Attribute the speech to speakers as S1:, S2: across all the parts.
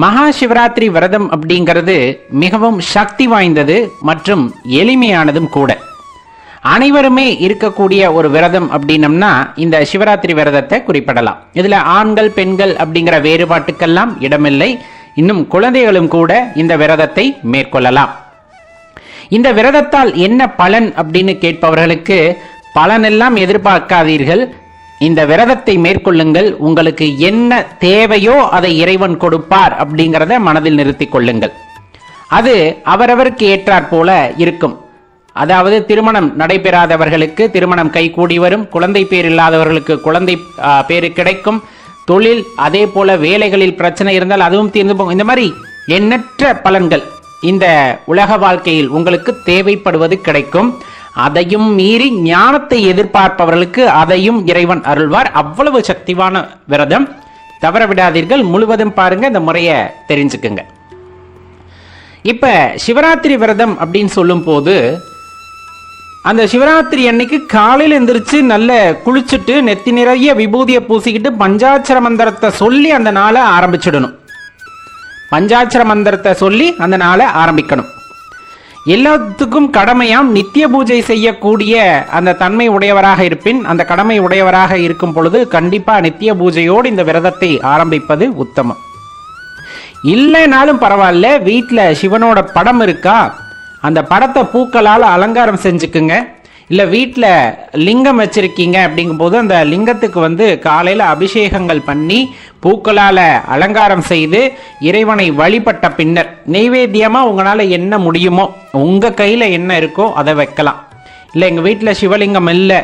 S1: மகா சிவராத்திரி விரதம் அப்படிங்கிறது மிகவும் சக்தி வாய்ந்தது மற்றும் எளிமையானதும் கூட. அனைவருமே இருக்கக்கூடிய ஒரு விரதம் அப்படின்னம்னா இந்த சிவராத்திரி விரதத்தை குறிப்பிடலாம். இதுல ஆண்கள் பெண்கள் அப்படிங்கிற வேறுபாட்டுக்கெல்லாம் இடமில்லை. இன்னும் குழந்தைகளும் கூட இந்த விரதத்தை மேற்கொள்ளலாம். இந்த விரதத்தால் என்ன பலன் அப்படின்னு கேட்பவர்களுக்கு பலனெல்லாம் எதிர்பார்க்காதீர்கள். இந்த விரதத்தை மேற்கொள்ளுங்கள். உங்களுக்கு என்ன தேவையோ அதை இறைவன் கொடுப்பார் அப்படிங்கிறத மனதில் நிறுத்தி கொள்ளுங்கள். அது அவரவருக்கு ஏற்றாற் போல இருக்கும். அதாவது திருமணம் நடைபெறாதவர்களுக்கு திருமணம் கைகூடி வரும். குழந்தை பேர் இல்லாதவர்களுக்கு குழந்தை பேர் கிடைக்கும். தொழில் அதே போல வேலைகளில் பிரச்சனை இருந்தால் அதுவும் தீர்ந்து போகும். இந்த மாதிரி எண்ணற்ற பலன்கள் இந்த உலக வாழ்க்கையில் உங்களுக்கு தேவைப்படுவது கிடைக்கும். அதையும் மீறி ஞானத்தை எதிர்பார்ப்பவர்களுக்கு அதையும் இறைவன் அருள்வார். அவ்வளவு சக்திவான விரதம். தவற விடாதீர்கள். முழுவதும் பாருங்க இந்த முறையை தெரிஞ்சுக்குங்க. இப்ப சிவராத்திரி விரதம் அப்படின்னு சொல்லும் போது அந்த சிவராத்திரி அன்னைக்கு காலையில் எந்திரிச்சு நல்ல குளிச்சுட்டு நெத்தி நிறைய விபூதியை பூசிக்கிட்டு பஞ்சாட்சர மந்திரத்தை சொல்லி அந்த நாளை ஆரம்பிச்சிடணும். பஞ்சாட்சர மந்திரத்தை சொல்லி அந்த நாளை ஆரம்பிக்கணும். எல்லாத்துக்கும் கடமையாம் நித்திய பூஜை செய்யக்கூடிய அந்த தன்மை உடையவராக இருப்பின் அந்த கடமை உடையவராக இருக்கும் பொழுது கண்டிப்பா நித்திய பூஜையோடு இந்த விரதத்தை ஆரம்பிப்பது உத்தமம். இல்லைனாலும் பரவாயில்ல வீட்டில் சிவனோட படம் இருக்கா? அந்த படத்தை பூக்களால் அலங்காரம் செஞ்சுக்குங்க. இல்லை வீட்டில் லிங்கம் வச்சுருக்கீங்க அப்படிங்கும்போது அந்த லிங்கத்துக்கு வந்து காலையில் அபிஷேகங்கள் பண்ணி பூக்களால் அலங்காரம் செய்து இறைவனை வழிபட்ட பின்னர் நெய்வேத்தியமாக உங்களால் என்ன முடியுமோ உங்கள் கையில் என்ன இருக்கோ அதை வைக்கலாம். இல்லை எங்கள் வீட்டில் சிவலிங்கம் இல்லை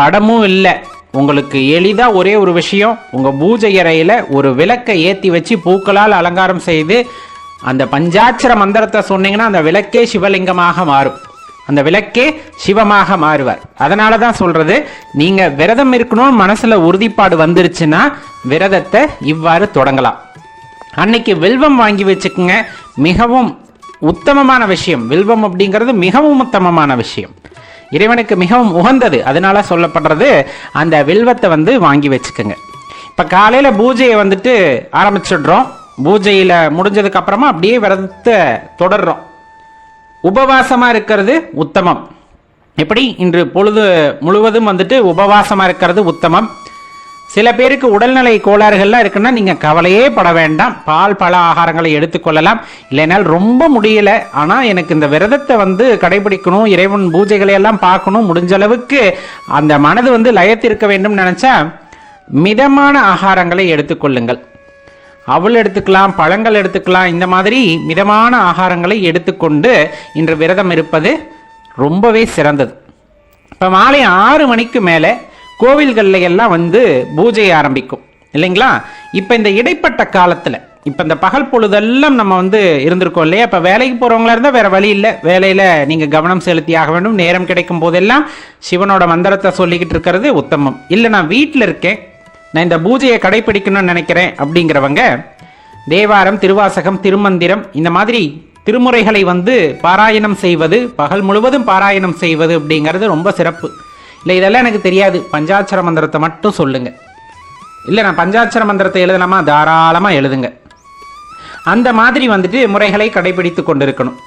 S1: படமும் இல்லை. உங்களுக்கு எளிதாக ஒரே ஒரு விஷயம் உங்கள் பூஜை அறையில் ஒரு விளக்கை ஏற்றி வச்சு பூக்களால் அலங்காரம் செய்து அந்த பஞ்சாட்சர மந்திரத்தை சொன்னீங்கன்னா அந்த விளக்கே சிவலிங்கமாக மாறும். அந்த விளக்கே சிவமாக மாறுவார். அதனால தான் சொல்றது நீங்க விரதம் இருக்கணும்னு மனசுல உறுதிப்பாடு வந்துருச்சுன்னா விரதத்தை இவ்வாறு தொடங்கலாம். அன்னைக்கு வில்வம் வாங்கி வச்சுக்கோங்க மிகவும் உத்தமமான விஷயம். வில்வம் அப்படிங்கிறது மிகவும் உத்தமமான விஷயம். இறைவனுக்கு மிகவும் உகந்தது. அதனால சொல்லப்படுறது அந்த வில்வத்தை வந்து வாங்கி வச்சுக்கோங்க. இப்போ காலையில் பூஜையை வந்துட்டு ஆரம்பிச்சிடுறோம். பூஜையில் முடிஞ்சதுக்கப்புறமா அப்படியே விரதத்தை தொடர்றோம். உபவாசமாக இருக்கிறது உத்தமம். எப்படி? இன்று பொழுது முழுவதும் வந்துட்டு உபவாசமாக இருக்கிறது உத்தமம். சில பேருக்கு உடல்நிலை கோளாறுகள்லாம் இருக்குன்னா நீங்கள் கவலையே பட வேண்டாம். பால் பல ஆகாரங்களை எடுத்துக்கொள்ளலாம் இல்லைனால் ரொம்ப முடியல. ஆனால் எனக்கு இந்த விரதத்தை வந்து கடைபிடிக்கணும் இறைவன் பூஜைகளை எல்லாம் பார்க்கணும் முடிஞ்ச அளவுக்கு அந்த மனது வந்து லயத்திருக்க வேண்டும் நினச்சா மிதமான ஆகாரங்களை எடுத்துக்கொள்ளுங்கள் அவள் எடுத்துக்கலாம் பழங்கள் எடுத்துக்கலாம் இந்த மாதிரி மிதமான ஆகாரங்களை எடுத்துக்கொண்டு இன்று விரதம் இருப்பது ரொம்பவே சிறந்தது. இப்போ மாலை ஆறு மணிக்கு மேலே கோவில்களில் எல்லாம் வந்து பூஜை ஆரம்பிக்கும். இல்லைங்களா? இப்போ இந்த இடைப்பட்ட காலத்தில் இப்போ இந்த பகல் பொழுதெல்லாம் நம்ம வந்து இருந்திருக்கோம் இல்லையா? இப்போ வேலைக்கு போகிறவங்களா இருந்தால் வேறு வழி இல்லை. வேலையில் நீங்கள் கவனம் செலுத்தி ஆக வேண்டும். நேரம் கிடைக்கும் போதெல்லாம் சிவனோட மந்திரத்தை சொல்லிக்கிட்டு இருக்கிறது உத்தமம். இல்லை நான் வீட்டில் இருக்கேன். நான் இந்த பூஜையை கடைபிடிக்கணும்னு நினைக்கிறேன் அப்படிங்கிறவங்க தேவாரம் திருவாசகம் திருமந்திரம் இந்த மாதிரி திருமுறைகளை வந்து பாராயணம் செய்வது பகல் முழுவதும் பாராயணம் செய்வது அப்படிங்கிறது ரொம்ப சிறப்பு. இல்லை இதெல்லாம் எனக்கு தெரியாது. பஞ்சாட்சர மந்திரத்தை மட்டும் சொல்லுங்க. இல்லை நான் பஞ்சாட்சர மந்திரத்தை எழுதலாமா? தாராளமாக எழுதுங்க. அந்த மாதிரி வந்துட்டு முறைகளை கடைபிடித்து கொண்டிருக்கணும்.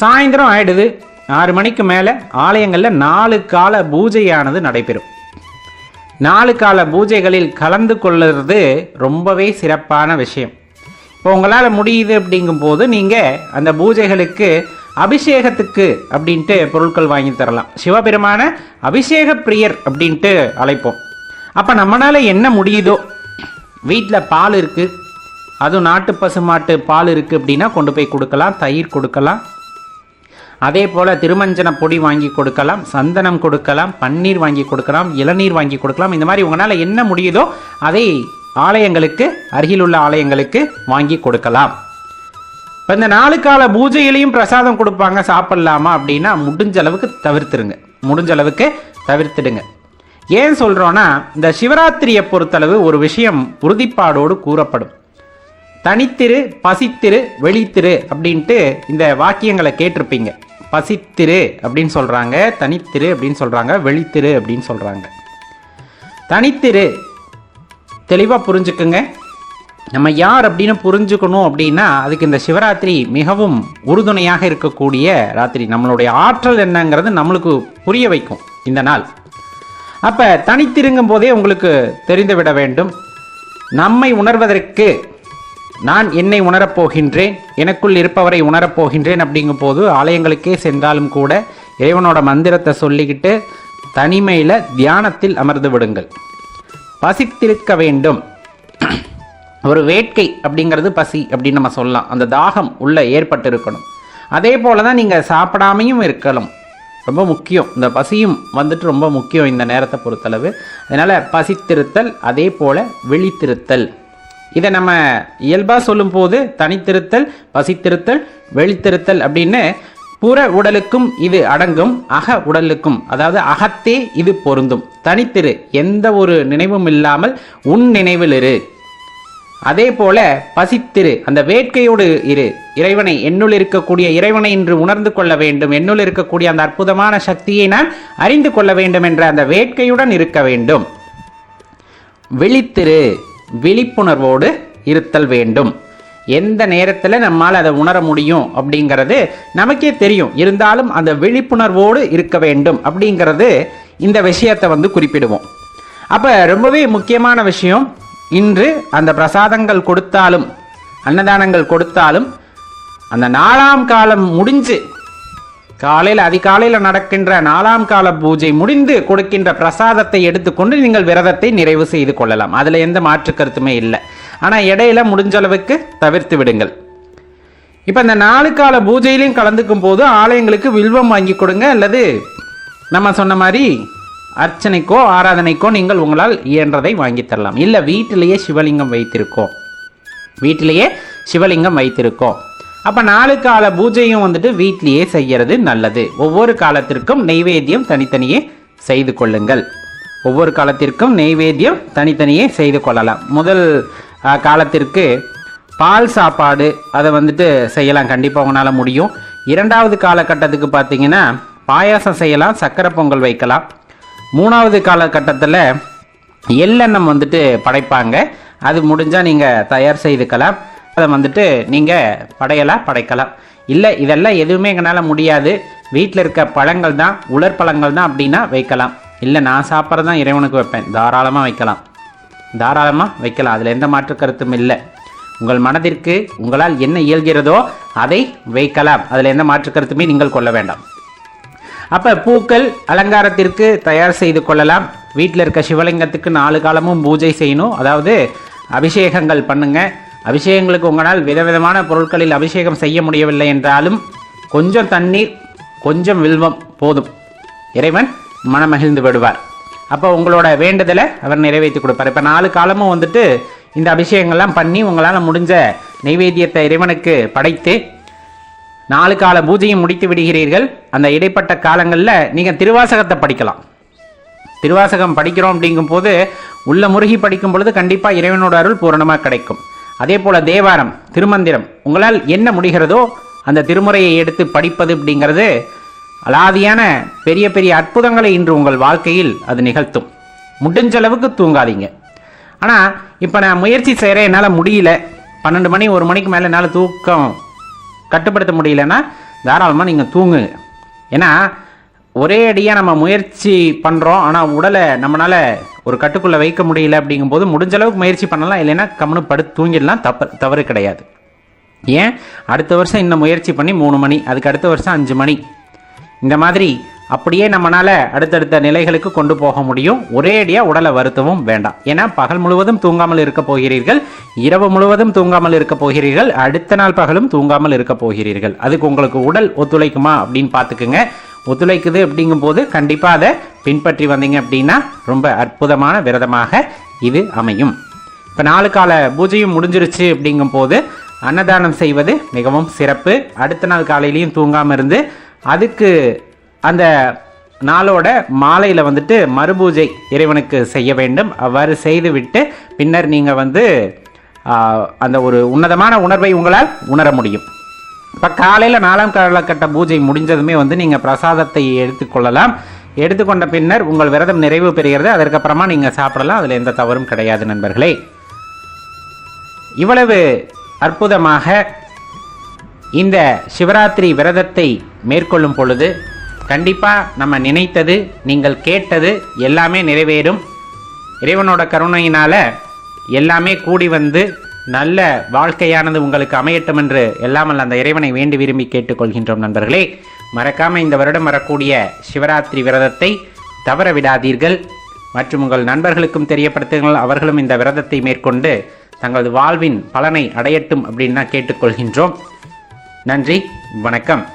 S1: சாயந்தரம் ஆயிடுது. ஆறு மணிக்கு மேலே ஆலயங்களில் நாலு கால பூஜையானது நடைபெறும். நாலு கால பூஜைகளில் கலந்து கொள்ளுறது ரொம்பவே சிறப்பான விஷயம். இப்போ உங்களால் முடியுது அப்படிங்கும்போது நீங்கள் அந்த பூஜைகளுக்கு அபிஷேகத்துக்கு அப்படின்ட்டு பொருட்கள் வாங்கி தரலாம். சிவபெருமான அபிஷேக பிரியர் அப்படின்ட்டு அழைப்போம். அப்போ நம்மளால் என்ன முடியுதோ? வீட்டில் பால் இருக்குது அதுவும் நாட்டு பசுமாட்டு பால் இருக்குது அப்படின்னா கொண்டு போய் கொடுக்கலாம் தயிர் கொடுக்கலாம். அதே போல் திருமஞ்சன பொடி வாங்கி கொடுக்கலாம் சந்தனம் கொடுக்கலாம் பன்னீர் வாங்கி கொடுக்கலாம் இளநீர் வாங்கி கொடுக்கலாம். இந்த மாதிரி உங்களால் என்ன முடியுதோ அதை ஆலயங்களுக்கு அருகிலுள்ள ஆலயங்களுக்கு வாங்கி கொடுக்கலாம். இப்போ இந்த நாலு கால பூஜையிலையும் பிரசாதம் கொடுப்பாங்க சாப்பிட்லாமா அப்படின்னா முடிஞ்ச அளவுக்கு தவிர்த்துருங்க. முடிஞ்ச அளவுக்கு தவிர்த்துடுங்க. ஏன் சொல்கிறோன்னா இந்த சிவராத்திரியை பொறுத்தளவு ஒரு விஷயம் உறுதிப்பாடோடு கூறப்படும். தனித்திரு பசித்திரு வெளித்திரு அப்படின்ட்டு இந்த வாக்கியங்களை கேட்டிருப்பீங்க. பசித்திரு அப்படின்னு சொல்கிறாங்க தனித்திரு அப்படின்னு சொல்கிறாங்க வெளித்திரு அப்படின்னு சொல்கிறாங்க தனித்திரு. தெளிவாக புரிஞ்சுக்குங்க. நம்ம யார் அப்படின்னு புரிஞ்சுக்கணும் அப்படின்னா அதுக்கு இந்த சிவராத்திரி மிகவும் உறுதுணையாக இருக்கக்கூடிய ராத்திரி. நம்மளுடைய ஆற்றல் என்னங்கிறது நம்மளுக்கு புரிய வைக்கும் இந்த நாள். அப்போ தனித்திருங்கும் போதே உங்களுக்கு தெரிந்து விட வேண்டும். நம்மை உணர்வதற்கு நான் என்னை உணரப் போகின்றேன் எனக்குள் இருப்பவரை உணரப் போகின்றேன் அப்படிங்கும் போது ஆலயங்களுக்கே சென்றாலும் கூட இறைவனோட மந்திரத்தை சொல்லிக்கிட்டு தனிமையில் தியானத்தில் அமர்ந்து விடுங்கள். பசித்திருக்க வேண்டும். ஒரு வேட்கை அப்படிங்கிறது பசி அப்படின்னு நம்ம சொல்லலாம். அந்த தாகம் உள்ள ஏற்பட்டு இருக்கணும் அதே போல தான் நீங்கள் சாப்பிடாமையும் இருக்கலாம். ரொம்ப முக்கியம். இந்த பசியும் வந்துட்டு ரொம்ப முக்கியம் இந்த நேரத்தை பொறுத்தளவு. அதனால் பசித்திருத்தல் அதே போல் விழித்திருத்தல். இதை நம்ம இயல்பாக சொல்லும்போது தனித்திருத்தல் பசித்திருத்தல் வெளித்திருத்தல் அப்படின்னு புற உடலுக்கும் இது அடங்கும் அக உடலுக்கும். அதாவது அகத்தே இது பொருந்தும். தனித்திரு எந்த ஒரு நினைவும் இல்லாமல் உன் நினைவில் இரு. அதே போல பசித்திரு அந்த வேட்கையோடு இரு. இறைவனை என்னுள் இருக்கக்கூடிய இறைவனை இன்று உணர்ந்து கொள்ள வேண்டும். என்னுள் இருக்கக்கூடிய அந்த அற்புதமான சக்தியை நான் அறிந்து கொள்ள வேண்டும் என்ற அந்த வேட்கையுடன் இருக்க வேண்டும். விழித்திரு விழிப்புணர்வோடு இருத்தல் வேண்டும். எந்த நேரத்தில் நம்மால் அதை உணர முடியும் அப்படிங்கிறது நமக்கே தெரியும். இருந்தாலும் அந்த விழிப்புணர்வோடு இருக்க வேண்டும் அப்படிங்கிறது இந்த விஷயத்தை வந்து குறிப்பிடுவோம். அப்போ ரொம்பவே முக்கியமான விஷயம் இன்று அந்த பிரசாதங்கள் கொடுத்தாலும் அன்னதானங்கள் கொடுத்தாலும் அந்த நாலாம் காலம் முடிஞ்சு காலையில் அதிகாலையில் நடக்கின்ற நாலாம் கால பூஜை முடிந்து கொடுக்கின்ற பிரசாதத்தை எடுத்துக்கொண்டு நீங்கள் விரதத்தை நிறைவு செய்து கொள்ளலாம். அதில் எந்த மாற்று கருத்துமே இல்லை. ஆனால் இடையில முடிஞ்ச அளவுக்கு தவிர்த்து விடுங்கள். இப்போ இந்த நாலு கால பூஜையிலையும் கலந்துக்கும் போது ஆலயங்களுக்கு வில்வம் வாங்கி கொடுங்க. அல்லது நம்ம சொன்ன மாதிரி அர்ச்சனைக்கோ ஆராதனைக்கோ நீங்கள் உங்களால் இயன்றதை வாங்கி தரலாம். இல்லை வீட்டிலேயே சிவலிங்கம் வைத்திருக்கோம். வீட்டிலேயே சிவலிங்கம் வைத்திருக்கோம். அப்போ நாலு கால பூஜையும் வந்துட்டு வீட்லேயே செய்கிறது நல்லது. ஒவ்வொரு காலத்திற்கும் நெய்வேத்தியம் தனித்தனியே செய்து கொள்ளுங்கள். ஒவ்வொரு காலத்திற்கும் நெய்வேத்தியம் தனித்தனியே செய்து கொள்ளலாம். முதல் காலத்திற்கு பால் சாப்பாடு அதை வந்துட்டு செய்யலாம். கண்டிப்பாக உங்களால் முடியும். இரண்டாவது காலகட்டத்துக்கு பார்த்தீங்கன்னா பாயாசம் செய்யலாம் சக்கரை பொங்கல் வைக்கலாம். மூணாவது காலகட்டத்தில் எள்ளெண்ணம் வந்துட்டு படைப்பாங்க. அது முடிஞ்சால் நீங்கள் தயார் செய்துக்கலாம். அதை வந்துட்டு நீங்கள் படையலாம் படைக்கலாம். இல்லை இதெல்லாம் எதுவுமே எங்களால் முடியாது. வீட்டில் இருக்க பழங்கள் தான் உலர் பழங்கள் தான் அப்படின்னா வைக்கலாம். இல்லை நான் சாப்பிட்றது தான் இறைவனுக்கு வைப்பேன். தாராளமாக வைக்கலாம். தாராளமாக வைக்கலாம். அதில் எந்த மாற்று கருத்தும் இல்லை. உங்கள் மனதிற்கு உங்களால் என்ன இயல்கிறதோ அதை வைக்கலாம். அதில் எந்த மாற்று கருத்துமே நீங்கள் கொள்ள வேண்டாம். அப்போ பூக்கள் அலங்காரத்திற்கு தயார் செய்து கொள்ளலாம். வீட்டில் இருக்க சிவலிங்கத்துக்கு நாலு காலமும் பூஜை செய்யணும். அதாவது அபிஷேகங்கள் பண்ணுங்கள் அபிஷேகங்களுக்கு உங்களால் விதவிதமான பொருட்களில் அபிஷேகம் செய்ய முடியவில்லை என்றாலும் கொஞ்சம் தண்ணீர் கொஞ்சம் வில்வம் போதும். இறைவன் மனமகிழ்ந்து விடுவார். அப்போ உங்களோட வேண்டுதலை அவர் நிறைவேற்றி கொடுப்பார். இப்போ நாலு காலமும் வந்துட்டு இந்த அபிஷேகங்கள்லாம் பண்ணி உங்களால் முடிஞ்ச நைவேத்தியத்தை இறைவனுக்கு படைத்து நாலு கால பூஜையும் முடித்து விடுகிறீர்கள். அந்த இடைப்பட்ட காலங்களில் நீங்கள் திருவாசகத்தை படிக்கலாம். திருவாசகம் படிக்கிறோம் அப்படிங்கும் போது உள்ள முருகி படிக்கும் பொழுது கண்டிப்பாக இறைவனோட அருள் பூரணமாக கிடைக்கும். அதே போல தேவாரம் திருமந்திரம் உங்களால் என்ன முடிகிறதோ அந்த திருமுறையை எடுத்து படிப்பது அப்படிங்கிறது அலாதியான பெரிய பெரிய அற்புதங்களை இன்று உங்கள் வாழ்க்கையில் அது நிகழ்த்தும். முடிஞ்ச அளவுக்கு தூங்காதீங்க. ஆனால் இப்போ நான் முயற்சி செய்கிறேன் என்னால் முடியல. பன்னெண்டு மணி ஒரு மணிக்கு மேலே என்னால் தூக்கம் கட்டுப்படுத்த முடியலன்னா தாராளமாக நீங்கள் தூங்குங்க. ஏன்னா ஒரே அடியாக நம்ம முயற்சி பண்ணுறோம் ஆனால் உடலை நம்மளால் ஒரு கட்டுக்குள்ளே வைக்க முடியல அப்படிங்கும்போது முடிஞ்ச அளவுக்கு முயற்சி பண்ணலாம். இல்லைன்னா கம்முன்னு படுத்து தூங்கிடலாம். தப்பு தவறு கிடையாது. ஏன்? அடுத்த வருஷம் இன்னும் முயற்சி பண்ணி மூணு மணி அதுக்கு அடுத்த வருஷம் அஞ்சு மணி. இந்த மாதிரி அப்படியே நம்மளால் அடுத்தடுத்த நிலைகளுக்கு கொண்டு போக முடியும். ஒரே அடியாக உடலை வருத்தவும் வேண்டாம். ஏன்னா பகல் முழுவதும் தூங்காமல் இருக்க போகிறீர்கள். இரவு முழுவதும் தூங்காமல் இருக்க போகிறீர்கள். அடுத்த நாள் பகலும் தூங்காமல் இருக்க போகிறீர்கள். அதுக்கு உங்களுக்கு உடல் ஒத்துழைக்குமா அப்படின்னு பார்த்துக்குங்க. ஒத்துழைக்குது அப்படிங்கும்போது கண்டிப்பாக அதை பின்பற்றி வந்தீங்க அப்படின்னா ரொம்ப அற்புதமான விரதமாக இது அமையும். இப்போ நாலு கால பூஜையும் முடிஞ்சிருச்சு அப்படிங்கும்போது அன்னதானம் செய்வது மிகவும் சிறப்பு. அடுத்த நாள் காலையிலையும் தூங்காமல் இருந்து அதுக்கு அந்த நாளோட மாலையில் வந்துட்டு மறுபூஜை இறைவனுக்கு செய்ய வேண்டும். அவ்வாறு செய்துவிட்டு பின்னர் நீங்கள் வந்து அந்த ஒரு உன்னதமான உணர்வை உங்களால் உணர முடியும். இப்போ காலையில் நாலாம் காலகட்ட பூஜை முடிஞ்சதுமே வந்து நீங்கள் பிரசாதத்தை எடுத்துக்கொள்ளலாம் எடுத்துக்கொண்ட பின்னர் உங்கள் விரதம் நிறைவு பெறுகிறது. அதற்கப்புறமா நீங்கள் சாப்பிடலாம். அதில் எந்த தவறும் கிடையாது நண்பர்களே. இவ்வளவு அற்புதமாக இந்த சிவராத்திரி விரதத்தை மேற்கொள்ளும் பொழுது கண்டிப்பாக நம்ம நினைத்தது நீங்கள் கேட்டது எல்லாமே நிறைவேறும். இறைவனோட கருணையினால் எல்லாமே கூடி வந்து நல்ல வாழ்க்கையானது உங்களுக்கு அமையட்டும் என்று எல்லாமல் அந்த இறைவனை வேண்டி விரும்பி கேட்டுக்கொள்கின்றோம் நண்பர்களே. மறக்காமல் இந்த வருடம் வரக்கூடிய சிவராத்திரி விரதத்தை தவற விடாதீர்கள். மற்றும் உங்கள் நண்பர்களுக்கும் தெரியப்படுத்துங்கள். அவர்களும் இந்த விரதத்தை மேற்கொண்டு தங்களது வாழ்வின் பலனை அடையட்டும் அப்படின்னு தான் கேட்டுக்கொள்கின்றோம். நன்றி வணக்கம்.